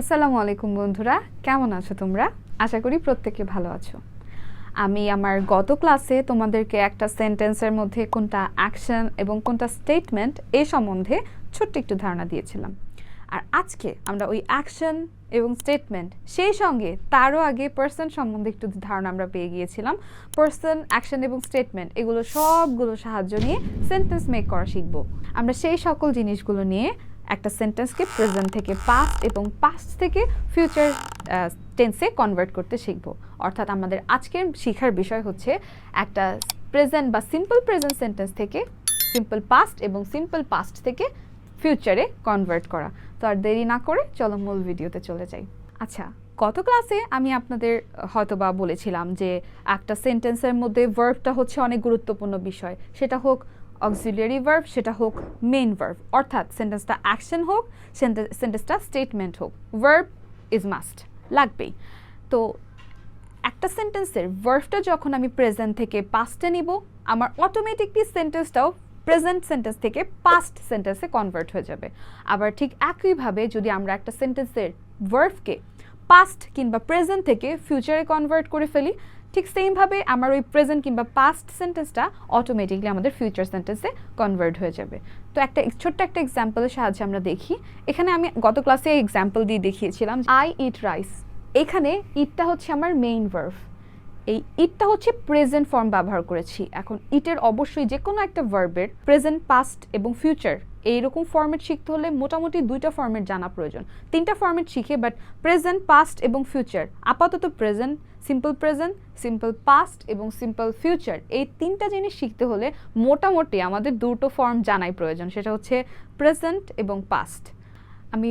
আসসালামু আলাইকুম বন্ধুরা, কেমন আছো তোমরা? আশা করি প্রত্যেকে ভালো আছো। আমি আমার গত ক্লাসে তোমাদেরকে একটা সেন্টেন্সের মধ্যে কোনটা অ্যাকশন এবং কোনটা স্টেটমেন্ট এ সম্বন্ধে ছোট্ট একটু ধারণা দিয়েছিলাম। আর আজকে আমরা ওই অ্যাকশন এবং স্টেটমেন্ট সেই সঙ্গে তারও আগে পার্সন সম্বন্ধে একটু ধারণা আমরা পেয়ে গিয়েছিলাম। পার্সন অ্যাকশন এবং স্টেটমেন্ট এগুলো সবগুলো সাহায্য নিয়ে সেন্টেন্স মেক করা শিখব। আমরা সেই সকল জিনিসগুলো নিয়ে একটা সেন্টেন্সকে প্রেজেন্ট থেকে পাস্ট এবং পাস্ট থেকে ফিউচার টেন্সে কনভার্ট করতে শিখব। অর্থাৎ আমাদের আজকের শেখার বিষয় হচ্ছে একটা প্রেজেন্ট বা সিম্পল প্রেজেন্ট সেন্টেন্স থেকে সিম্পল পাস্ট এবং সিম্পল পাস্ট থেকে ফিউচারে কনভার্ট করা। তো আর দেরি না করে চলো মূল ভিডিওতে চলে যাই। আচ্ছা গত ক্লাসে আমি আপনাদের হয়তোবা বলেছিলাম যে একটা সেন্টেন্সের মধ্যে ভার্বটা হচ্ছে অনেক গুরুত্বপূর্ণ বিষয়। সেটা হোক অক্সিলিয়ারি ভার্ব সেটা হোক মেইন ভার্ব অর্থাৎ সেন্টেন্সটা অ্যাকশন হোক সেন্টেন্সটা স্টেটমেন্ট হোক ভার্ব ইজ মাস্ট লাগবেই। তো একটা সেন্টেন্সের ভার্বটা যখন আমি প্রেজেন্ট থেকে পাস্টে নিব, আমার অটোমেটিকলি সেন্টেন্সটাও প্রেজেন্ট সেন্টেন্স থেকে পাস্ট সেন্টেন্সে কনভার্ট হয়ে যাবে। আবার ঠিক একইভাবে যদি আমরা একটা সেন্টেন্সের ভার্বকে পাস্ট কিংবা প্রেজেন্ট থেকে ফিউচারে কনভার্ট করে ফেলি ঠিক সেমভাবে আমার ওই প্রেজেন্ট কিংবা পাস্ট সেন্টেন্সটা অটোমেটিকলি আমাদের ফিউচার সেন্টেন্সে কনভার্ট হয়ে যাবে। তো একটা ছোট্ট একটা এক্সাম্পলের সাহায্যে আমরা দেখি। এখানে আমি গত ক্লাসে এক্সাম্পল দিয়ে দেখিয়েছিলাম আই ইট রাইস এখানে ইটটা হচ্ছে আমার মেইন ভার্ভ এই ইটটা হচ্ছে প্রেজেন্ট ফর্ম ব্যবহার করেছি। এখন ইটের অবশ্যই যে কোনো একটা ভার্বের প্রেজেন্ট পাস্ট এবং ফিউচার এইরকম ফর্মেট শিখতে হলে মোটামুটি দুইটা ফর্মেট জানা প্রয়োজন। তিনটা ফর্মেট শিখে বাট প্রেজেন্ট পাস্ট এবং ফিউচার আপাতত present simple present simple past এবং সিম্পল ফিউচার এই তিনটা জিনিস শিখতে হলে মোটামুটি আমাদের দুটো ফর্ম জানাই প্রয়োজন, সেটা হচ্ছে প্রেজেন্ট এবং পাস্ট আমি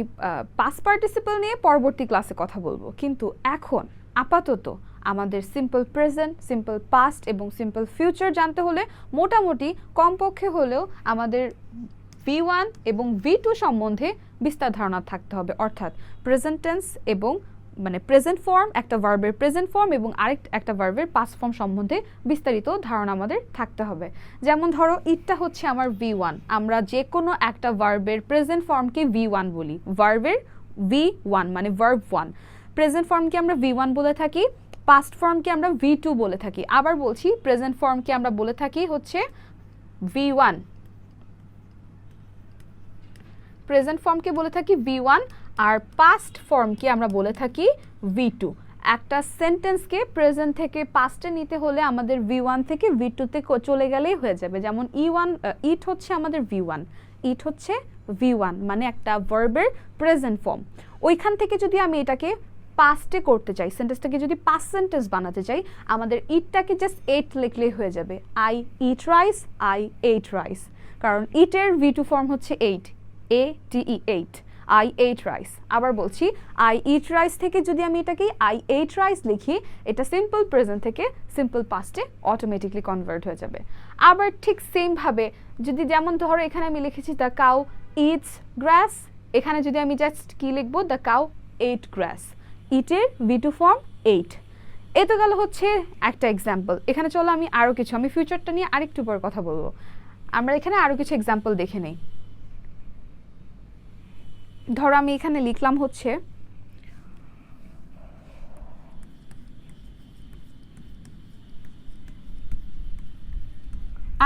পাস্ট পার্টিসিপাল নিয়ে পরবর্তী ক্লাসে কথা বলব। কিন্তু এখন আপাতত আমাদের সিম্পল প্রেজেন্ট সিম্পল পাস্ট এবং সিম্পল ফিউচার জানতে হলে মোটামুটি কমপক্ষে হলেও আমাদের ভি ওয়ান এবং ভি টু সম্বন্ধে বিস্তার ধারণা থাকতে হবে। অর্থাৎ প্রেজেন্ট টেন্স এবং মানে প্রেজেন্ট ফর্ম একটা ভার্বের প্রেজেন্ট ফর্ম এবং আরেক একটা ভার্বের পাস ফর্ম সম্বন্ধে বিস্তারিত ধারণা আমাদের থাকতে হবে। যেমন ধরো, ইটটা হচ্ছে আমার ভি ওয়ান আমরা যে কোনো একটা ভার্বের প্রেজেন্ট ফর্মকে ভি ওয়ান বলি। ভার্বের ভি ওয়ান মানে ভার্ব ওয়ান প্রেজেন্ট ফর্মকে আমরা ভি ওয়ান বলে থাকি পাস্ট ফর্মকে আমরা ভি টু বলে থাকি। আবার বলছি প্রেজেন্ট ফর্মকে আমরা বলে থাকি হচ্ছে ভি ওয়ান প্রেজেন্ট ফর্মকে বলে থাকি ভি ওয়ান আর পাস্ট ফর্মকে আমরা বলে থাকি ভি টু একটা সেন্টেন্সকে প্রেজেন্ট থেকে পাস্টে নিতে হলে আমাদের ভি ওয়ান থেকে ভি টুতে চলে গেলেই হয়ে যাবে। যেমন ই ওয়ান ইট হচ্ছে আমাদের ভি ওয়ান ইট হচ্ছে ভি ওয়ান মানে একটা ভার্বের প্রেজেন্ট ফর্ম ওইখান থেকে যদি আমি এটাকে পাস্টে করতে চাই সেন্টেন্সটাকে যদি পাস্ট সেন্টেন্স বানাতে চাই, আমাদের ইটটাকে জাস্ট এইট লিখলেই হয়ে যাবে। I eat rice I ate rice কারণ ইটের ভি টু ফর্ম হচ্ছে ate A T E ate I ate rice আবার বলছি আই ইট রাইস থেকে যদি আমি এটাকে আই এইট রাইস লিখি, এটা সিম্পল প্রেজেন্ট থেকে সিম্পল পাস্টে অটোমেটিকলি কনভার্ট হয়ে যাবে। আবার ঠিক সেমভাবে যদি যেমন ধরো এখানে আমি লিখেছি দ্য কাউ ইটস গ্রাস এখানে যদি আমি জাস্ট কী লিখব? দ্য কাউ এইট গ্রাস ইটের V two form ate A তো গেল হচ্ছে একটা এক্সাম্পল এখানে চলো আমি আরও কিছু, আমি ফিউচারটা নিয়ে আরেকটু পর কথা বলব। আমরা এখানে আরও কিছু এক্সাম্পল দেখে নেই। ধরো আমি এখানে লিখলাম হচ্ছে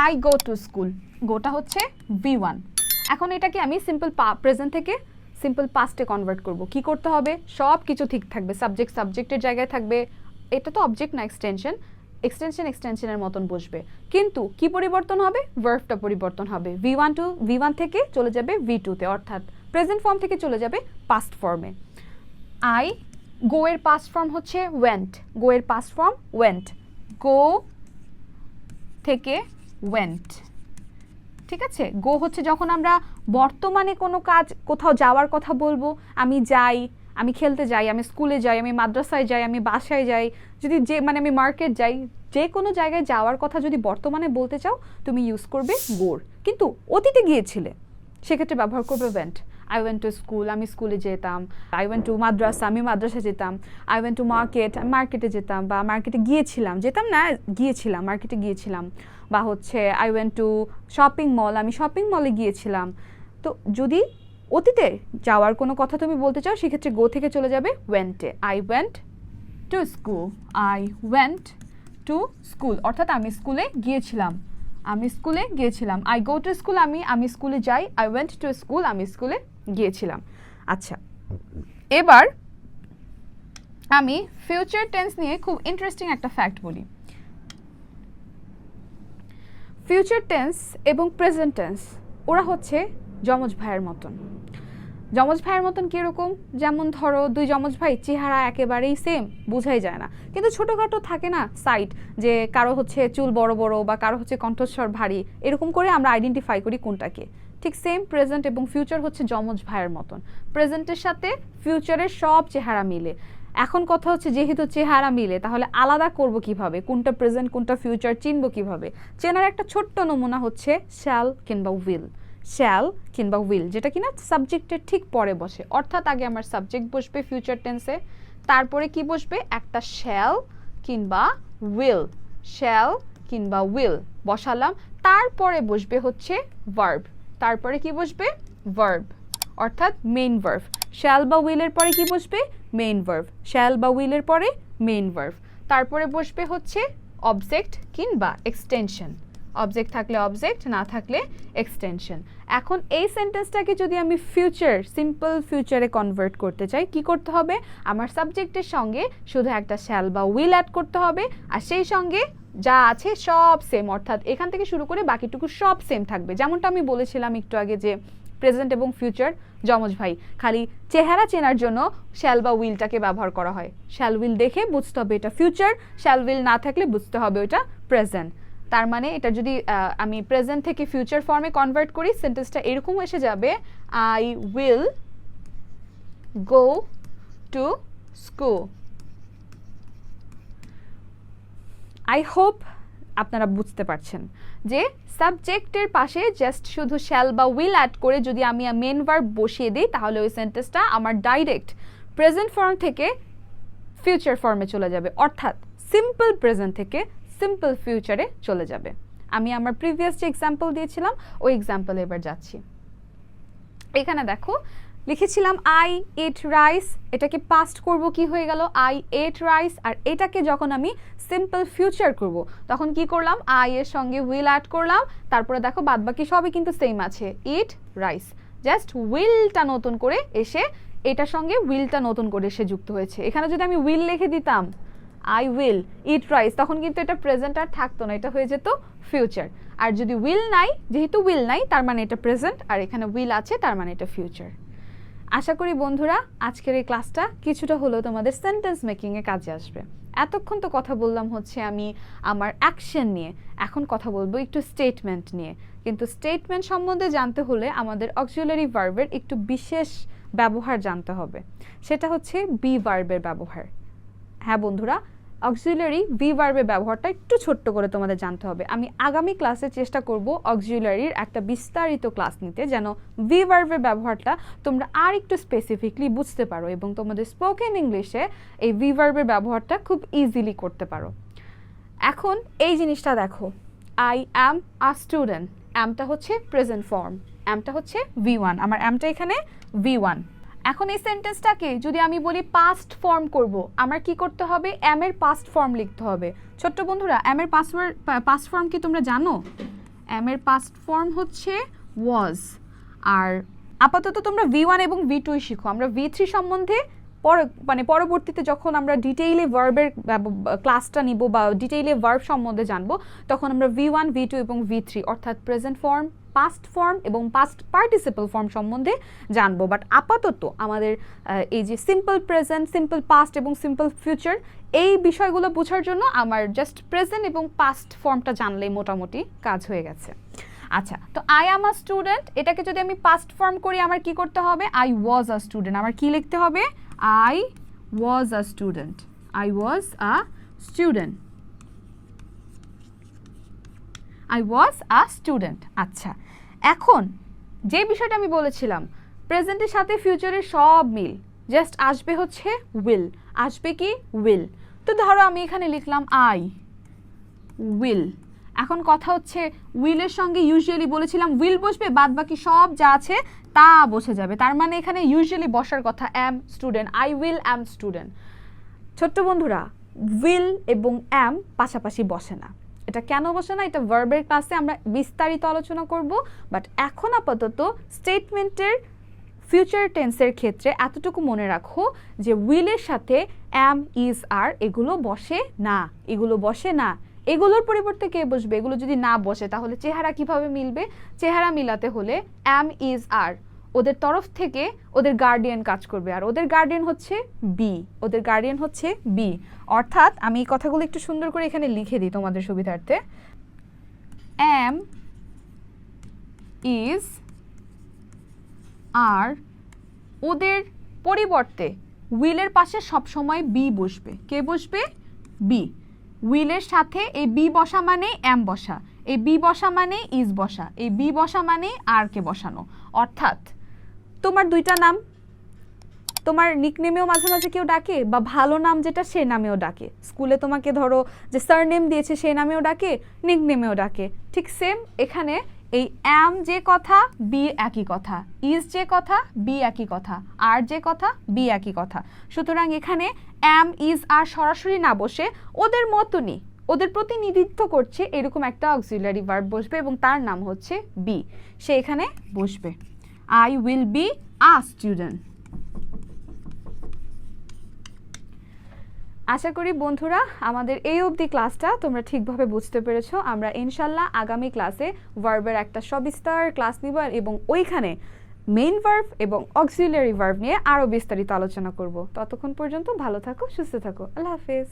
আই গো টু স্কুল গোটা হচ্ছে ভি ওয়ান এখন এটাকে আমি সিম্পল প্রেজেন্ট থেকে সিম্পল পাস্টে কনভার্ট করব। কি করতে হবে? সব কিছু ঠিক থাকবে। সাবজেক্ট সাবজেক্টের জায়গায় থাকবে। এটা তো অবজেক্ট না এক্সটেনশন এক্সটেনশন এক্সটেনশনের মতন বসবে। কিন্তু কি পরিবর্তন হবে? ভার্ভটা পরিবর্তন হবে। V one to V one থেকে চলে যাবে ভি টুতে অর্থাৎ প্রেজেন্ট ফর্ম থেকে চলে যাবে পাস্ট ফর্মে আই গো এর পাস্ট ফর্ম হচ্ছে ওয়েন্ট গো এর পাস্ট ফর্ম ওয়েন্ট গো থেকে ওয়েন্ট ঠিক আছে? গো হচ্ছে যখন আমরা বর্তমানে কোনো কাজ কোথাও যাওয়ার কথা বলব, আমি যাই, আমি খেলতে যাই, আমি স্কুলে যাই, আমি মাদ্রাসায় যাই, আমি বাসায় যাই, যদি যে মানে আমি মার্কেট যাই, যে কোনো জায়গায় যাওয়ার কথা যদি বর্তমানে বলতে চাও, তুমি ইউজ করবে গোর কিন্তু অতীতে গিয়েছিলে, সেক্ষেত্রে ব্যবহার করবে went I went to school আমি স্কুলে যেতাম। আই ওয়েন্ট টু মাদ্রাসা, আমি মাদ্রাসা যেতাম। আই ওয়েন্ট টু মার্কেট আমি মার্কেটে যেতাম বা মার্কেটে গিয়েছিলাম। যেতাম না, গিয়েছিলাম মার্কেটে গিয়েছিলাম। বা হচ্ছে I went to shopping mall আমি শপিং মলে গিয়েছিলাম। তো যদি অতীতে যাওয়ার কোনো কথা তুমি বলতে চাও, সেক্ষেত্রে গো থেকে চলে যাবে ওয়েন্টে I went to school I went to school অর্থাৎ আমি স্কুলে গিয়েছিলাম। আমি স্কুলে গিয়েছিলাম। আই গো টু স্কুল আমি আমি স্কুলে যাই। আই ওয়েন্ট টু স্কুল আমি স্কুলে গিয়েছিলাম। আচ্ছা। এবার আমি ফিউচার টেন্স নিয়ে খুব ইন্টারেস্টিং একটা ফ্যাক্ট বলি। ফিউচার টেন্স এবং প্রেজেন্ট টেন্স ওরা হচ্ছে যমজ ভাইয়ের মতন। যমজ ভাইয়ের মতন কীরকম? যেমন ধরো, দুই যমজ ভাই চেহারা একেবারেই সেম বোঝাই যায় না। কিন্তু ছোটোখাটো থাকে না সাইট যে কারও হচ্ছে চুল বড় বড় বা কারও হচ্ছে কণ্ঠস্বর ভারী, এরকম করে আমরা আইডেন্টিফাই করি কোনটাকে। ঠিক সেম প্রেজেন্ট এবং ফিউচার হচ্ছে যমজ ভাইয়ের মতন। প্রেজেন্টের সাথে ফিউচারের সব চেহারা মিলে। এখন কথা হচ্ছে যেহেতু চেহারা মিলে, তাহলে আলাদা করব কীভাবে? কোনটা প্রেজেন্ট কোনটা ফিউচার চিনব কীভাবে? চেনার একটা ছোট্ট নমুনা হচ্ছে শ্যাল কিংবা উইল শ্যাল কিংবা উইল যেটা কিনা সাবজেক্টের ঠিক পরে বসে। অর্থাৎ আগে আমার সাবজেক্ট বসবে ফিউচার টেন্সে তারপরে কি বসবে? একটা শ্যাল কিংবা উইল শ্যাল কিংবা উইল বসালাম। তারপরে বসবে হচ্ছে ভার্ব তারপরে কি বসবে? ভার্ব অর্থাৎ মেইন ভার্ভ শ্যাল বা উইলের পরে কি বসবে? মেইন ভার্ভ শ্যাল বা উইলের পরে মেইন ভার্ভ তারপরে বসবে হচ্ছে অবজেক্ট কিংবা এক্সটেনশন অবজেক্ট থাকলে অবজেক্ট না থাকলে এক্সটেনশন এখন এই সেন্টেন্সটাকে যদি আমি ফিউচার সিম্পল ফিউচারে কনভার্ট করতে চাই, কি করতে হবে? আমার সাবজেক্টের সঙ্গে শুধু একটা শ্যাল বা উইল অ্যাড করতে হবে, আর সেই সঙ্গে যা আছে সব সেম অর্থাৎ এখান থেকে শুরু করে বাকিটুকু সব সেম থাকবে। যেমনটা আমি বলেছিলাম একটু আগে যে প্রেজেন্ট এবং ফিউচার যমজ ভাই, খালি চেহারা চেনার জন্য শ্যাল বা উইলটাকে ব্যবহার করা হয়। শ্যাল উইল দেখে বুঝতে হবে এটা ফিউচার শ্যাল উইল না থাকলে বুঝতে হবে ওটা প্রেজেন্ট তার মানে এটা যদি আমি প্রেজেন্ট থেকে ফিউচার ফর্মে কনভার্ট করি সেন্টেন্সটা এরকম এসে যাবে I will go to school I hope আপনারা বুঝতে পারছেন যে সাবজেক্টের পাশে জাস্ট শুধু শ্যাল বা উইল অ্যাড করে যদি আমি মেন ভার্ব বসিয়ে দিই, তাহলে ওই সেন্টেন্সটা আমার ডাইরেক্ট প্রেজেন্ট ফর্ম থেকে ফিউচার ফর্মে চলে যাবে। অর্থাৎ সিম্পল প্রেজেন্ট থেকে সিম্পল ফিউচারে চলে যাবে। আমি আমার প্রিভিয়াস যে এক্সাম্পল দিয়েছিলাম, ওই এক্সাম্পলে এবার যাচ্ছি। এখানে দেখো, লিখেছিলাম আই এট রাইস এটাকে পাস্ট করব কি হয়ে গেল? আই এট রাইস আর এটাকে যখন আমি সিম্পল ফিউচার করব, তখন কি করলাম? আই এর সঙ্গে উইল অ্যাড করলাম। তারপরে দেখো, বাদবাকি সবই কিন্তু সেম আছে। ইট রাইস জাস্ট উইলটা নতুন করে এসে, এটার সঙ্গে উইলটা নতুন করে এসে যুক্ত হয়েছে। এখানে যদি আমি উইল লিখে দিতাম আই উইল ইট রাইস তখন কিন্তু এটা প্রেজেন্ট আর থাকতো না, এটা হয়ে যেত ফিউচার আর যদি উইল নাই, যেহেতু উইল নাই, তার মানে এটা প্রেজেন্ট আর এখানে উইল আছে, তার মানে এটা ফিউচার আশা করি বন্ধুরা, আজকের এই ক্লাসটা কিছুটা হলেও তোমাদের সেন্টেন্স মেকিংয়ে কাজে আসবে। এতক্ষণ তো কথা বললাম হচ্ছে আমি আমার অ্যাকশন নিয়ে, এখন কথা বলব একটু স্টেটমেন্ট নিয়ে। কিন্তু স্টেটমেন্ট সম্বন্ধে জানতে হলে আমাদের অক্সিলারি ভার্বের একটু বিশেষ ব্যবহার জানতে হবে। সেটা হচ্ছে বি ভার্বের ব্যবহার। হ্যাঁ বন্ধুরা অক্সিলারি ভি ভার্বের ব্যবহারটা একটু ছোট্ট করে তোমাদের জানতে হবে। আমি আগামী ক্লাসে চেষ্টা করব অক্সিলারির একটা বিস্তারিত ক্লাস নিতে, যেন ভি ভার্বের ব্যবহারটা তোমরা আর একটু স্পেসিফিকলি বুঝতে পারো এবং তোমাদের স্পোকেন ইংলিশে এই ভি ভার্বের ব্যবহারটা খুব ইজিলি করতে পারো। এখন এই জিনিসটা দেখো। আই অ্যাম আ স্টুডেন্ট অ্যামটা হচ্ছে প্রেজেন্ট ফর্ম অ্যামটা হচ্ছে ভি ওয়ান আমার অ্যামটা এখানে ভি ওয়ান এখন এই সেন্টেন্সটাকে যদি আমি বলি পাস্ট ফর্ম করব, আমার কি করতে হবে? অ্যাম এর পাস্ট ফর্ম লিখতে হবে। ছোট্ট বন্ধুরা এম এর পাসওয়ার্ড পাস্ট ফর্ম কি তোমরা জানো? এম এর পাস্ট ফর্ম হচ্ছে ওয়াজ আর আপাতত তোমরা ভি ওয়ান এবং ভি টুই শিখো। আমরা ভি থ্রি সম্বন্ধে পর মানে পরবর্তীতে যখন আমরা ডিটেইলে ভার্বের ক্লাসটা নিব বা ডিটেইলে ভার্ব সম্বন্ধে জানব, তখন আমরা ভি ওয়ান ভি টু এবং ভি থ্রি অর্থাৎ প্রেজেন্ট ফর্ম পাস্ট ফর্ম এবং পাস্ট পার্টিসিপাল ফর্ম সম্বন্ধে জানব। বাট আপাতত আমাদের এই যে সিম্পল প্রেজেন্ট সিম্পল পাস্ট এবং সিম্পল ফিউচার এই বিষয়গুলো বোঝার জন্য আমার জাস্ট প্রেজেন্ট এবং পাস্ট ফর্মটা জানলেই মোটামুটি কাজ হয়ে গেছে। আচ্ছা তো আই অ্যাম আ স্টুডেন্ট এটাকে যদি আমি পাস্ট ফর্ম করি আমার কি করতে হবে? আই ওয়াজ আ স্টুডেন্ট আমার কি লিখতে হবে? I was a student I was a student I was a student আচ্ছা এখন যে বিষয়টা আমি বলেছিলাম প্রেজেন্টের সাথে ফিউচারের সব মিল। জাস্ট আসবে হচ্ছে উইল আসবে কি? উইল তো ধরো আমি এখানে লিখলাম আই উইল এখন কথা হচ্ছে উইলের সঙ্গে ইউজুয়ালি বলেছিলাম উইল বসবে বাদ বাকি সব যা আছে তা বসে যাবে। তার মানে এখানে ইউজুয়ালি বসার কথা am student I will am student ছোট্ট বন্ধুরা উইল এবং অ্যাম পাশাপাশি বসে না। এটা কেন বসে না? এটা ভার্বের ক্লাসে আমরা বিস্তারিত আলোচনা করব। বাট এখন আপাতত স্টেটমেন্টের ফিউচার টেন্সের ক্ষেত্রে এতটুকু মনে রাখো যে উইলের সাথে অ্যাম ইজ আর এগুলো বসে না। এগুলো বসে না। এগুলোর পরিবর্তে কে বসবে? এগুলো যদি না বসে, তাহলে চেহারা কীভাবে মিলবে? চেহারা মিলাতে হলে অ্যাম ইজ আর ওদের তরফ থেকে ওদের গার্ডিয়ান কাজ করবে। আর ওদের গার্ডিয়ান হচ্ছে বি ওদের গার্ডিয়ান হচ্ছে বি অর্থাৎ আমি এই কথাগুলো একটু সুন্দর করে এখানে লিখে দিই তোমাদের সুবিধার্থে। অ্যাম ইজ আর ওদের পরিবর্তে উইলের পাশে সবসময় বি বসবে। কে বসবে? বি উইলের সাথে এই বি বসা মানে এম বসা, এই বি বসা মানে ইজ বসা, এই বি বসা মানে আর কে বসানো। অর্থাৎ তোমার দুইটা নাম? তোমার নিকনেমেও মাঝে মাঝে কেউ ডাকে বা ভালো নাম যেটা সে নামেও ডাকে। স্কুলে তোমাকে ধরো যে সার নেম দিয়েছে সে নামেও ডাকে নিকনেমেও ডাকে। ঠিক সেম এখানে এই অ্যাম যে কথা বি একই কথা। ইজ যে কথা বি একই কথা। আর যে কথা বি একই কথা। সুতরাং এখানে অ্যাম ইজ আর সরাসরি না বসে ওদের মতনই ওদের প্রতিনিধিত্ব করছে এরকম একটা অক্সিলারি ভার্ব বসবে এবং তার নাম হচ্ছে বি সে এখানে বসবে। I will be a student আশা করি বন্ধুরা, আমাদের এই অবধি ক্লাসটা তোমরা ঠিকভাবে বুঝতে পেরেছ। আমরা ইনশাল্লাহ আগামী ক্লাসে ভার্বের একটা সবিস্তার ক্লাস নিব এবং ওইখানে মেইন ভার্ব এবং অক্সিলারি ভার্ব নিয়ে আরও বিস্তারিত আলোচনা করব। ততক্ষণ পর্যন্ত ভালো থাকো, সুস্থ থাকো। আল্লাহ হাফেজ।